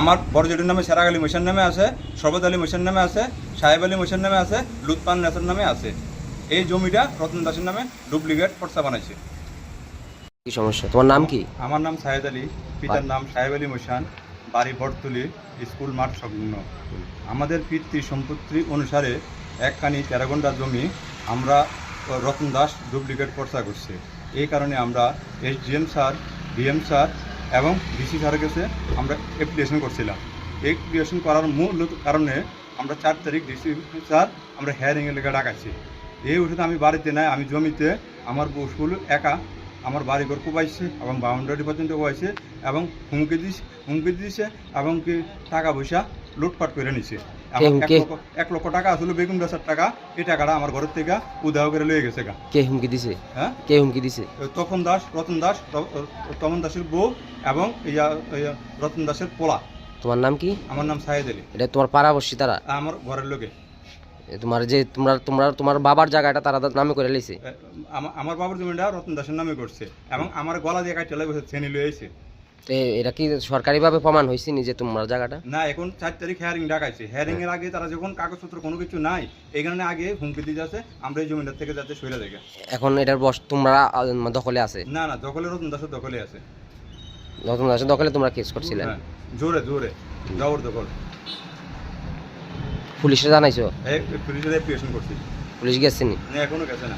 আমার বড় জেঠুর নামে সেরাগ আলী মোশান নামে আছে শরবত আলী মোশান নামে আছে সাহেব আলী মোশান নামে আছে লুৎপান নেসার নামে আছে। এই জমিটা রতন দাসের নামে ডুপ্লিকেট পর্চা বানাইছে। কি সমস্যা? তোমার নাম কি? আমার নাম সাহেদ আলী পিতার নাম সাহেব আলী মোশান বাড়ি বটতুলি স্কুল মাঠ সংলগ্ন। আমাদের পিতৃ সম্পত্তি অনুসারে এক কানি তেরো ঘণ্টা জমি আমরা রতন দাস ডুপ্লিকেট পর্চা করছে। এই কারণে আমরা এসডিএম স্যার ডিএম স্যার এবং ডিসি স্যারের কাছে আমরা অ্যাপ্লিকেশন করছিলাম। অ্যাপ্লিকেশন করার মূল কারণে আমরা চার তারিখ ডিসি স্যার আমরা হেয়ারিং লেগে ডাকাচ্ছি এই উঠে আমি বাড়িতে নাই, আমি জমিতে, আমার বসুল একা, আমার বাড়ি বাড়িঘর কোবাইছে এবং বাউন্ডারি পর্যন্ত কোবাইছে এবং হুমকি দিছে হুমকি দিছে এবং কি টাকা পয়সা লুটপাট করে নিছে। এক লক্ষ- টাকা আসলে বেগুন গাছের টাকা। এই টাকাটা আমার ঘরের থেকে উদাহ করে লয়ে গেছে গা। কে হুমকি দিছে? হ্যাঁ? কে হুমকি দিছে? তপন দাস রতন দাস র- দাসের বউ এবং ইয়া ইয়া রতন দাসের পোলা। তোমার নাম কি? আমার নাম সাহেদ আলী। এটা তোমার পাড়াবর্ষী তারা? আমার ঘরের লোকে। তোমার যে তোমরা তোমরা তোমার বাবার জায়গাটা তারা নামে করে আমার বাবার জমিটা রতন দাসের নামে করছে এবং আমার গলা দিয়ে কাটতে লাগে ছেনি লয়ে তো এটা কি সরকারিভাবে প্রমাণ হয়েছে নি যে তোমার জায়গাটা? না এখন চার তারিখ হেয়ারিং ডাকাইছে। হেয়ারিং এর আগে তারা যখন কাগজপত্র কোনো কিছু নাই এই কারণে আগে হুমকি দিয়ে যাচ্ছে আমরা এই জমিটার থেকে যাতে সইলে দেখে। এখন এটার বস তোমরা দখলে আছে? না না দখলে রতন দাসের দখলে আছে। নতুন আছে দখলে তোমরা কেস করছিলেন হ্যাঁ, জোরে জোরে জবর দখল পুলিশে জানাইছো? এই পুলিশের অ্যাপ্লিকেশন করছি। পুলিশ গেছে নি? না এখনও গেছে না।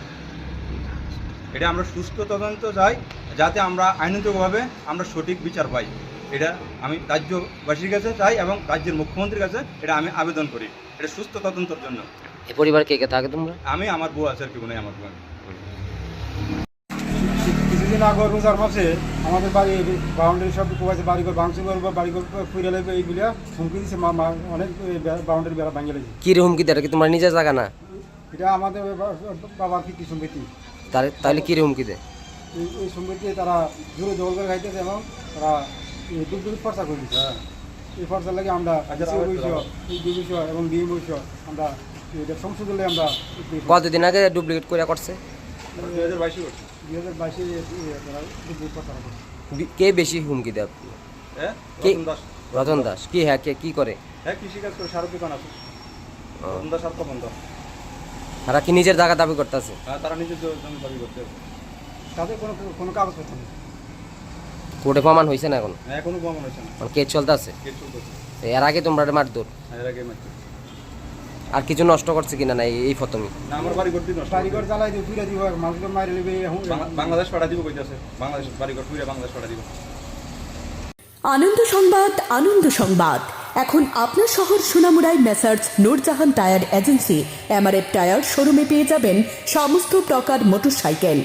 এটা আমরা সুস্থ তদন্ত চাই যাতে আমরা আইনগতভাবে আমরা সঠিক বিচার পাই। এটা আমি রাজ্যবাসীর কাছে চাই এবং রাজ্যের মুখ্যমন্ত্রীর কাছে এটা আমি আবেদন করি। এটা সুস্থ তদন্তর জন্য। এ পরিবার কে কে থাকে তোমরা? আমি আমার বউ আছে আর কি নাই আমার বউ। কিছুদিন আগে রোজার মাসে আমাদের বাড়ি বাউন্ডারি সব কোবাইছে বাড়িঘর ভাঙচুর করব বাড়িঘর ফুরে লাগবে এইগুলা হুমকি দিচ্ছে মা- মা- অনেক বাউন্ডারি বেড়া ভাঙে লাগছে। কি রে হুমকি দেয়? কি তোমার নিজের জায়গা না? এটা আমাদের বাবার কৃতি সম্পত্তি তাহলে তাহলে কি রে হুমকি দেয়? এই সম্পত্তি তারা জোরে জল করে খাইতেছে এবং তারা দূর দূর ফর্সা করে দিচ্ছে হ্যাঁ। এই ফর্সার লাগে আমরা আচ্ছা, এবং ডিএম বৈশ আমরা এটা সংশোধন আমরা কতদিন আগে ডুপ্লিকেট করে করছে? দুই হাজার বাইশে করছি। দুই হাজার বাইশে করছে। কে বেশি হুমকি দেয় হ্যাঁ? কি? রতন দাস। কি হ্যাঁ কে কি করে? হ্যাঁ কৃষিকাজ করে সার দোকান আছে। রতন দাস তারা কি নিজের জায়গা দাবি করতেছে? হ্যাঁ তারা নিজের জমি দাবি করতে হবে তাদের কোনো কোনো কাগজপত্র নেই। কোর্টে প্রমাণ হয়েছে না এখন? হ্যাঁ এখনও প্রমাণ হয়েছে না। মানে কেস চলতে আছে কে চলতেছে এর আগে তোমরা মারধর। হ্যাঁ, এর আগে মারছে। আর কিছু নষ্ট করছে কিনা না এই- প্রথমে? না আমার বাড়ি করতে নষ্ট বাড়িঘর জ্বালাই দিয়ে তুলে দিব মানুষগুলো মারি বাংলা- বাংলাদেশ পাঠা দিব কইতাছে। বাংলাদেশ বাড়িঘর পুরে বাংলাদেশ দিব। আনন্দ সংবাদ আনন্দ সংবাদ। এখন আপনার শহর সোনামুড়ায় Messrs Noorjahan tyre agency MRF tyre শোরুমে পেয়ে যাবেন সমস্ত প্রকার মোটরসাইকেল।